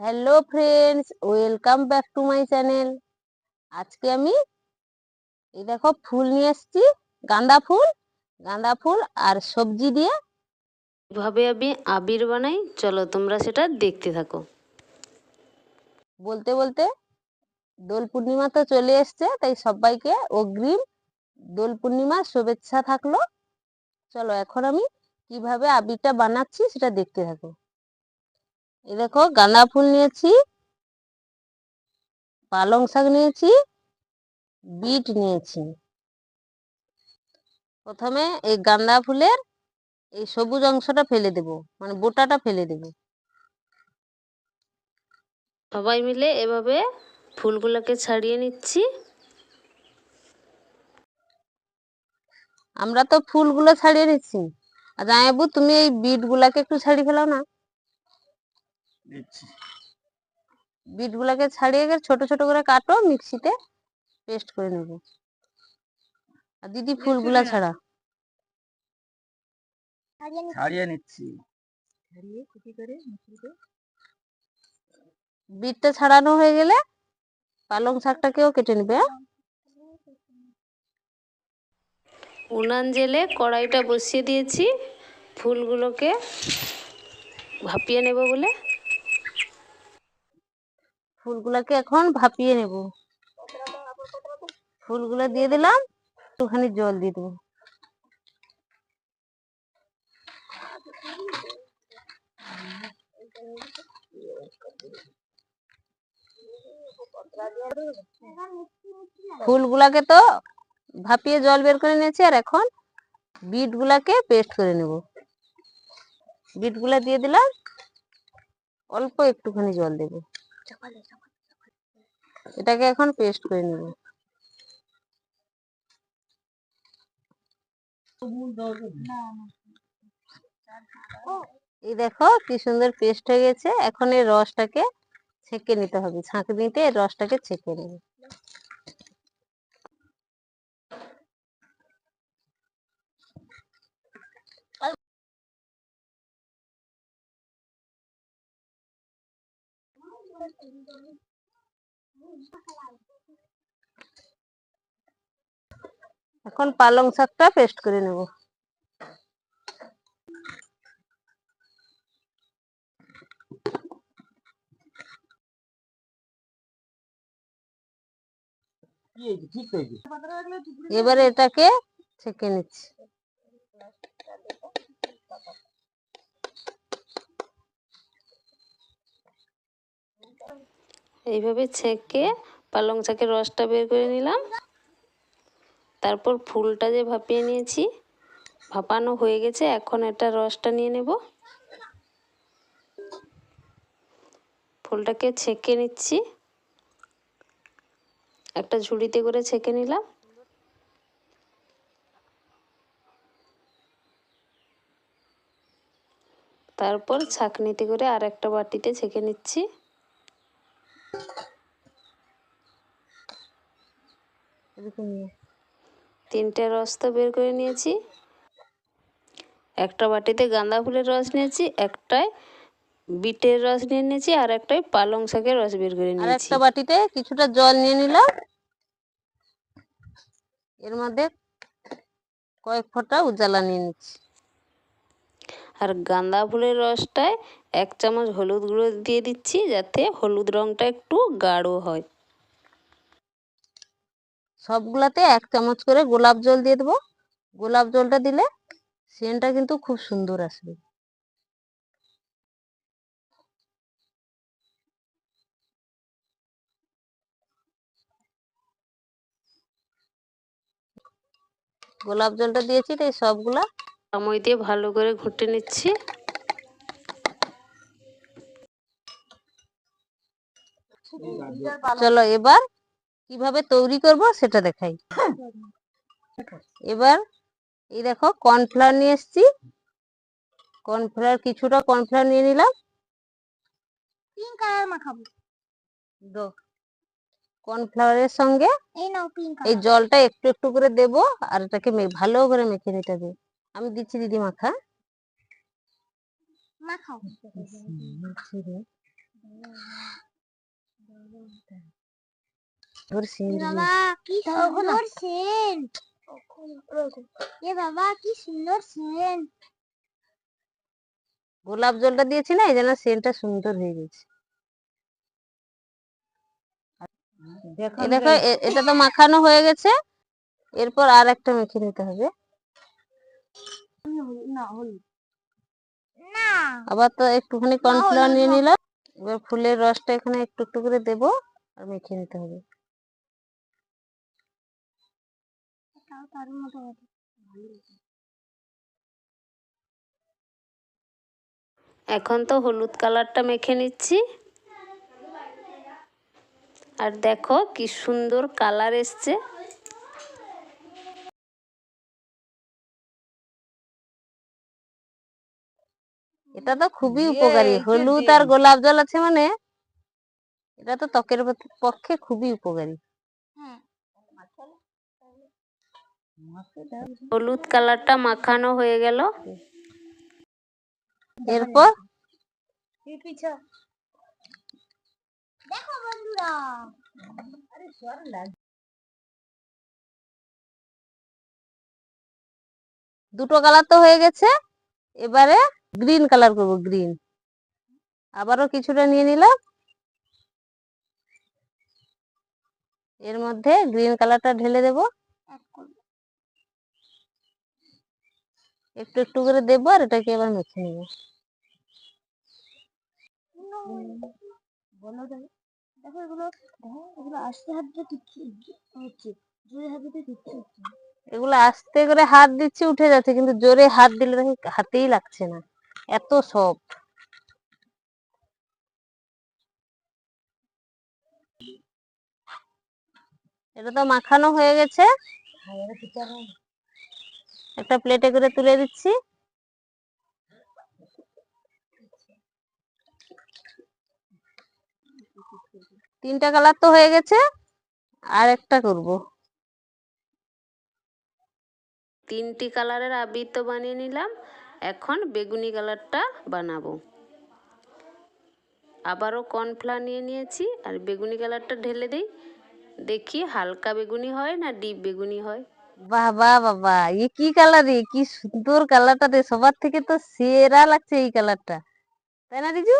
Hello friends welcome back to my channel. আজকে আমি এই দেখো ফুল নিয়ে এসেছি গাঁদা ফুল গাঁদা ফুল আর সবজি দিয়ে। কীভাবে আমি আবির বানাই চলো তোমরা সেটা দেখতে থাকো। বলতে বলতে দোল পূর্ণিমা তো চলে এসছে তাই সবাইকে অগ্রিম দোল পূর্ণিমার শুভেচ্ছা থাকল। চলো এখন আমি কীভাবে আবিরটা বানাচ্ছি সেটা দেখতে থাকো। এই দেখো গাঁদা ফুল নিয়েছি পালং শাক নিয়েছি বিট নিয়েছি। প্রথমে এই গাঁদা ফুলের এই সবুজ অংশটা ফেলে দেব মানে বোটাটা ফেলে দেব। সবাই মিলে এভাবে ফুলগুলোকে ছাড়িয়ে নিচ্ছি। আমরা তো ফুলগুলো ছাড়িয়ে নিচ্ছি। আর জামাইবু তুমি এই বিট গুলাকে একটু ছাড়িয়ে ফেলাও না। বিট গুলাকে ছাড়িয়ে গিয়ে ছোট ছোট করে কাটো মিক্সিতে পেস্ট করে নেব। আর দিদি ফুলগুলা ছাড়া। ছাড়িয়ে নিচ্ছি। বিটটা ছাড়ানো হয়ে গেলে পালং শাকটাকেও কেটে নেবে হ্যাঁ? উনান জেলে কড়াইটা বসিয়ে দিয়েছি। ফুলগুলোকে ভাপিয়ে নেব বলে। ফুলগুলাকে এখন ভাপিয়ে নেব। ফুলগুলো দিয়ে দিলাম, একটুখানি জল দিয়ে দেবো। ফুলগুলাকে তো ভাপিয়ে জল বের করে নিয়েছি, আর এখন বিট গুলাকে পেস্ট করে নেব। বিটগুলা দিয়ে দিলাম, অল্প একটুখানি জল দেব। এটাকে এখন পেস্ট করে নেব। এই দেখো কি সুন্দর পেস্ট হয়ে গেছে। এখন এই রসটাকে ছেঁকে নিতে হবে। ছাঁকনিতে নিতে রসটাকে ছেঁকে নেবে। এখন পালং শাকটা পেস্ট করে নেব। এবারে এটাকে ছেঁকে নিচ্ছি। এইভাবে ছেঁকে পালং শাকের রসটা বের করে নিলাম। তারপর ফুলটা যে ভাপিয়ে নিয়েছি, ভাপানো হয়ে গেছে, এখন এটা রসটা নিয়ে নেব। ফুলটাকে ছেঁকে নিচ্ছি। একটা ঝুড়িতে করে ছেঁকে নিলাম। তারপর ছাঁকনিতে করে আর একটা বাটিতে ছেঁকে নিচ্ছি এরকম নিয়ে। তিনটে রস তো বের করে নিয়েছি। একটা বাটিতে গাঁদা ফুলের রস নিয়েছি একটায় বিটের রস নিয়ে নিয়েছি আর একটাই পালং শাকের রস বের করে আর নিয়েছি। একটা বাটিতে কিছুটা জল নিয়ে নিলাম। এর মধ্যে কয়েক ফোঁটা উজালা নিয়ে নিচ্ছি। আর গাঁদা ফুলের রসটায় এক চামচ হলুদ গুঁড়ো দিয়ে দিচ্ছি যাতে হলুদ রঙটা একটু গাঢ় হয়। সবগুলাতে এক চামচ করে গোলাপ জল দিয়ে দেবো। গোলাপ জলটা দিলে সেন্টটা কিন্তু খুব সুন্দর আসবে। গোলাপ জলটা দিয়েছি তাই সবগুলা চামচ দিয়ে ভালো করে ঘুটে নিচ্ছি। চলো এবার কীভাবে তৈরি করব সেটা দেখাই। এবার এই দেখো কর্নফ্লাওয়ার নিয়ে এসেছি। কর্নফ্লাওয়ার কিছুটা কর্নফ্লাওয়ার নিয়ে নিলাম। পিঙ্ক কালার মাখাবো। দো কর্নফ্লাওয়ারের সঙ্গে এই নাও পিঙ্ক এই জলটা একটু একটু করে দেব আর এটাকে ভালো করে মেখে নিতে হবে। আমি দিচ্ছি দিদি মাখা। মাখাও। সিন্দ্রি বাবা কি সুন্দর সেন্ট এ বাবা কি সুন্দর সেন্ট গোলাপ জলটা দিয়েছি না এই জন্য সেন্টটা সুন্দর হয়ে গেছে দেখো এটা তো মাখানো হয়ে গেছে এরপর আর একটা মেখে নিতে হবে। না আবার তো একটুখানি কর্নফ্লাওয়ার নিয়ে নিলাম। এবার ফুলের রসটা এখানে একটু একটু করে দেবো আর মেখে নিতে হবে। তার মতো হবে। এখন তো হলুদ কালারটা মেখে নিচ্ছি। আর দেখো কি সুন্দর কালার এসছে। এটা তো খুবই উপকারী। হলুদ আর গোলাপ জল আছে মানে এটা তো ত্বকের পক্ষে খুবই উপকারী। হ্যাঁ হলুদ কালারটা মাখানো হয়ে গেল। এরপর? দেখো বন্ধুরা। দুটো কালার তো হয়ে গেছে। এবারে গ্রিন কালার করব গ্রিন। আবারও কিছুটা নিয়ে নিলাম। এর মধ্যে গ্রিন কালারটা ঢেলে দেব এক করব একটু একটু করে দেবো আর এটাকে এবার মেখে নেব। বলো দেখো দেখো এগুলো আস্তে হাতে টিকছে হচ্ছে জোরে হাতে টিকছে হচ্ছে এগুলো আস্তে করে হাত দিচ্ছি উঠে যাচ্ছে কিন্তু জোরে হাত দিলে দেখি হাতেই লাগছে না। এত সফট। এটা তো মাখানো হয়ে গেছে। একটা প্লেটে করে তুলে দিচ্ছি। তিনটা কালার তো হয়ে গেছে, আর একটা করব। তিনটি কালারের আবির তো বানিয়ে নিলাম, এখন বেগুনি কালারটা বানাবো। আবারও কর্নফ্লাওয়ার নিয়ে নিয়েছি, আর বেগুনি কালারটা ঢেলে দিই, দেখি হালকা বেগুনি হয় না ডিপ বেগুনি হয়। বাহ বাহ বাবা এ কি কালার রে? কি সুন্দর কালারটা রে সবার থেকে তো সেরা লাগছে এই কালারটা তাই না রিজু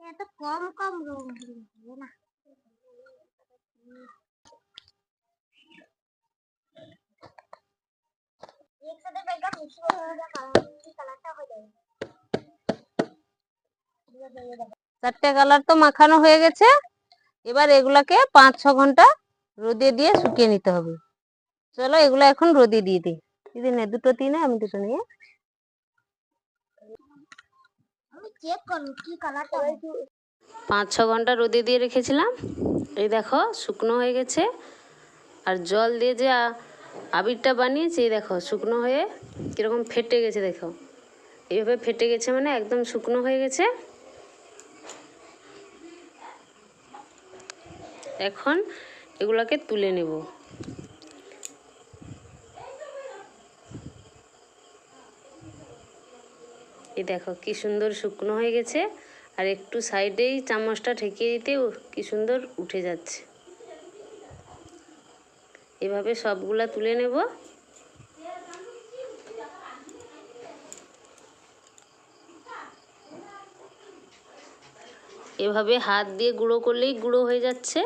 এত কম কম রং না একসাথে বেগা মিক্স করে কালারটা হয়ে যাবে চারটে কালার তো মাখানো হয়ে গেছে। এবার এগুলাকে পাঁচ ছ ঘণ্টা রোদে দিয়ে শুকিয়ে নিতে হবে। চলো এগুলো এখন রোদে দিয়ে দিই। দিদি নে দুটো তিনে আমি দুটো নিয়ে। আমি চেক করব কি কালারটা পাঁচ ছ ঘণ্টা রোদে দিয়ে রেখেছিলাম। এই দেখো শুকনো হয়ে গেছে। আর জল দিয়ে যে আবিরটা বানিয়েছি এই দেখো শুকনো হয়ে কীরকম ফেটে গেছে দেখো। এইভাবে ফেটে গেছে মানে একদম শুকনো হয়ে গেছে। এখন এগুলোকে তুলে নেব। এই দেখো কি সুন্দর শুকনো হয়ে গেছে, আর একটু সাইডেই চামচটা ঠেকিয়ে দিতে কি সুন্দর উঠে যাচ্ছে। এভাবে সবগুলা তুলে নেব। এভাবে হাত দিয়ে গুঁড়ো করলেই গুঁড়ো হয়ে যাচ্ছে।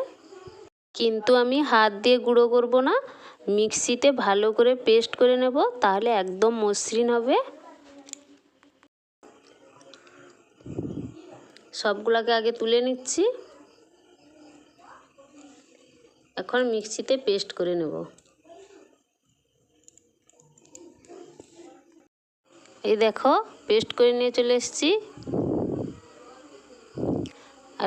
কিন্তু আমি হাত দিয়ে গুঁড়ো করব না। মিক্সিতে ভালো করে পেস্ট করে নেব, তাহলে একদম মসৃণ হবে। সবগুলোকে আগে তুলে নিচ্ছি। এখন মিক্সিতে পেস্ট করে নেব। এই দেখো, পেস্ট করে নিয়ে চলে এসেছি।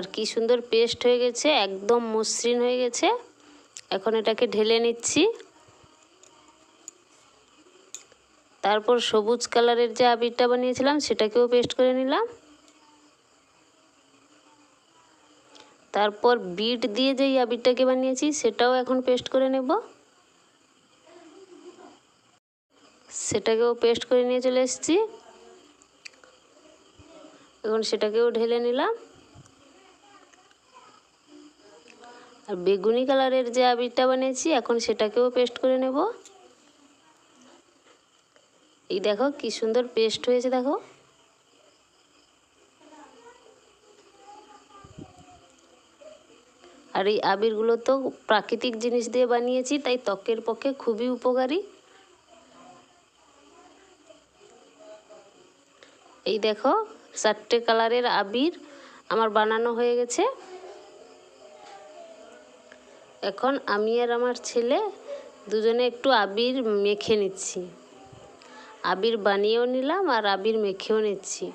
আর কি সুন্দর পেস্ট হয়ে গেছে, একদম মসৃণ হয়ে গেছে। এখন এটাকে ঢেলে নিচ্ছি। তারপর সবুজ কালারের যে আবিরটা বানিয়েছিলাম, সেটাকেও পেস্ট করে নিলাম। তারপর বিট দিয়ে যেই আবিরটাকে বানিয়েছি, সেটাও এখন পেস্ট করে নেব। সেটাকেও পেস্ট করে নিয়ে চলে এসেছি। এখন সেটাকেও ঢেলে নিলাম। আর বেগুনি কালারের যে আবিরটা বানিয়েছি, এখন সেটাকেও পেস্ট করে নেব। এই দেখো কি সুন্দর পেস্ট হয়েছে, দেখো। আর এই আবিরগুলো তো প্রাকৃতিক জিনিস দিয়ে বানিয়েছি, তাই ত্বকের পক্ষে খুবই উপকারী। এই দেখো, চারটে কালারের আবির আমার বানানো হয়ে গেছে। এখন আমি আর আমার ছেলে দুজনে একটু আবির মেখে নিচ্ছি। আবির বানিয়েও নিলাম আর আবির মেখেও নিচ্ছি।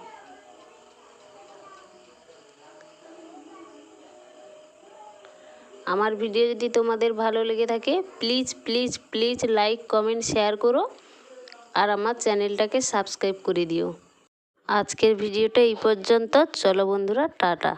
আমার ভিডিও যদি তোমাদের ভালো লেগে থাকে please please please like comment share করো আর আমার চ্যানেলটাকে সাবস্ক্রাইব করে দিও। আজকের ভিডিওটা এই পর্যন্ত। চলো বন্ধুরা, টাটা।